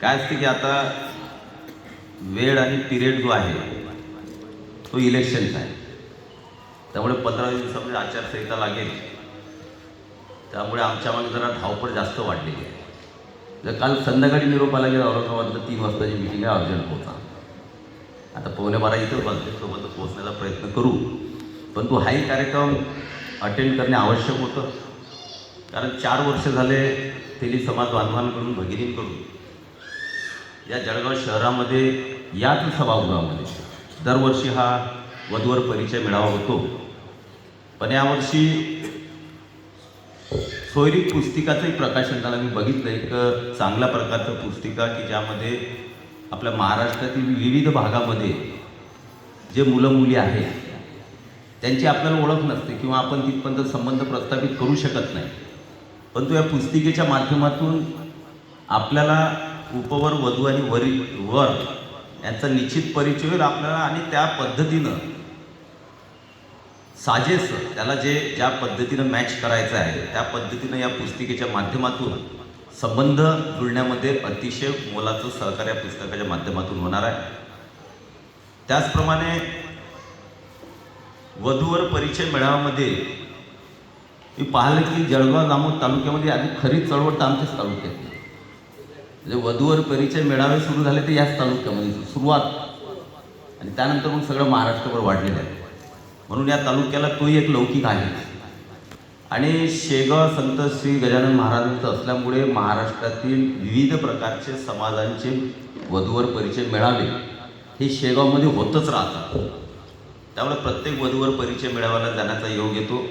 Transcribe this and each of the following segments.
काय असते की आता वेळ आणि पिरियड जो आहे तो इलेक्शनचा आहे त्यामुळे पंधरा दिवसामध्ये आचारसंहिता लागेल. त्यामुळे आमच्या मागे जरा धावपळ जास्त वाढलेली आहे. जर काल संध्याकाळी निरोप आला गेला औरंगाबादला तीन वाजताची मिटिंग आहे अर्जंट पोहोचा. आता पावणे बारा इथं बसलेसोबत पोहोचण्याचा प्रयत्न करू. पण तो हाही कार्यक्रम अटेंड करणे आवश्यक होतं. कारण चार वर्ष झाले तेली समाज बांधवांकडून भगिनींकडून या जळगाव शहरामध्ये याच सभागृहामध्ये दरवर्षी हा वधूवर परिचय मेळावा होतो. पण यावर्षी सोयरी पुस्तिकाचंही प्रकाशन झालं. मी बघितलं एक चांगल्या प्रकारचं पुस्तिका की ज्यामध्ये आपल्या महाराष्ट्रातील विविध भागामध्ये जे मुलं मुली आहेत त्यांची आपल्याला ओळख नसते किंवा आपण तिथपर्यंत संबंध प्रस्थापित करू शकत नाही. परंतु या पुस्तिकेच्या माध्यमातून आपल्याला उपवर वधू आणि वरी वर यांचा निश्चित परिचय होईल आपल्याला आणि त्या पद्धतीनं साजेस त्याला जे ज्या पद्धतीनं मॅच करायचं आहे त्या पद्धतीनं या पुस्तिकेच्या माध्यमातून संबंध जुळण्यामध्ये अतिशय मोलाचं सहकार्य या पुस्तकाच्या माध्यमातून होणार आहे. त्याचप्रमाणे वधूवर परिचय मेळाव्यामध्ये मी पाहिलं की जळगाव जामोद तालुक्यामध्ये आधी खरी चळवळ तर आमच्याच तालुक्यात. म्हणजे वधूवर परिचय मेळावे सुरू झाले ते याच तालुक्यामध्ये सुरुवात. आणि त्यानंतर मग सगळं महाराष्ट्रभर वाढलेलं आहे. म्हणून या तालुक्याला तोही एक लौकिक आहे. आणि शेगाव संत श्री गजानन महाराजांचं असल्यामुळे महाराष्ट्रातील विविध प्रकारचे समाजांचे वधूवर परिचय मेळावे हे शेगावमध्ये होतच राहतात. त्यामुळे प्रत्येक वधूवर परिचय मेळाव्याला जाण्याचा योग येतो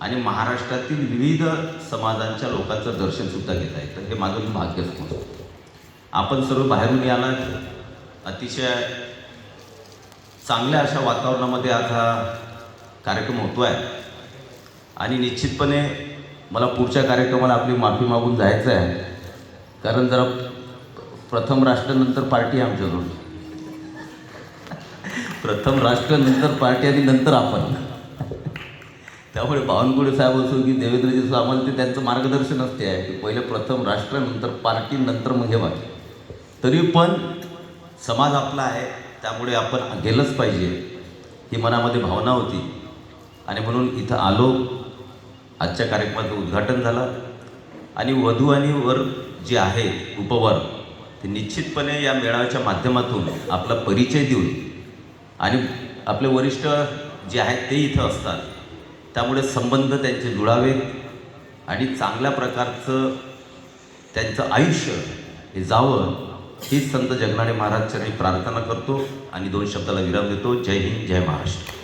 आणि महाराष्ट्रातील विविध समाजांच्या लोकांचं दर्शनसुद्धा घेता येतं. हे माझं मी भाग्य समजतो आपण सर्व बाहेरून याला अतिशय चांगल्या अशा वातावरणामध्ये आज हा कार्यक्रम होतो आहे आणि निश्चितपणे मला पुढच्या कार्यक्रमाला आपली माफी मागून जायचं आहे कारण जरा प्रथम राष्ट्रानंतर पार्टी आमच्याकडून. प्रथम राष्ट्र नंतर पार्टी आणि नंतर आपण. त्यामुळे बावनकुळे साहेब असो की देवेंद्रजी असो आम्हाला ते त्यांचं मार्गदर्शन असते आहे की पहिले प्रथम राष्ट्र नंतर पार्टी नंतर मग हे बाकी तरी पण समाज आपला आहे त्यामुळे आपण गेलंच पाहिजे ही मनामध्ये भावना होती. आणि म्हणून इथं आलो आजच्या कार्यक्रमाचं उद्घाटन झालं. आणि वधू आणि वर जे आहेत उपवर ते निश्चितपणे या मेळाव्याच्या माध्यमातून आपला परिचय देऊन आणि आपले वरिष्ठ जे आहेत ते इथं असतात. त्यामुळे संबंध त्यांचे जुळावेत आणि चांगल्या प्रकारचं त्यांचं आयुष्य हे जावं हीच संत जगनाडे महाराज चरणी प्रार्थना करतो आणि दोन शब्दाला विराम देतो. जय हिंद जय महाराष्ट्र.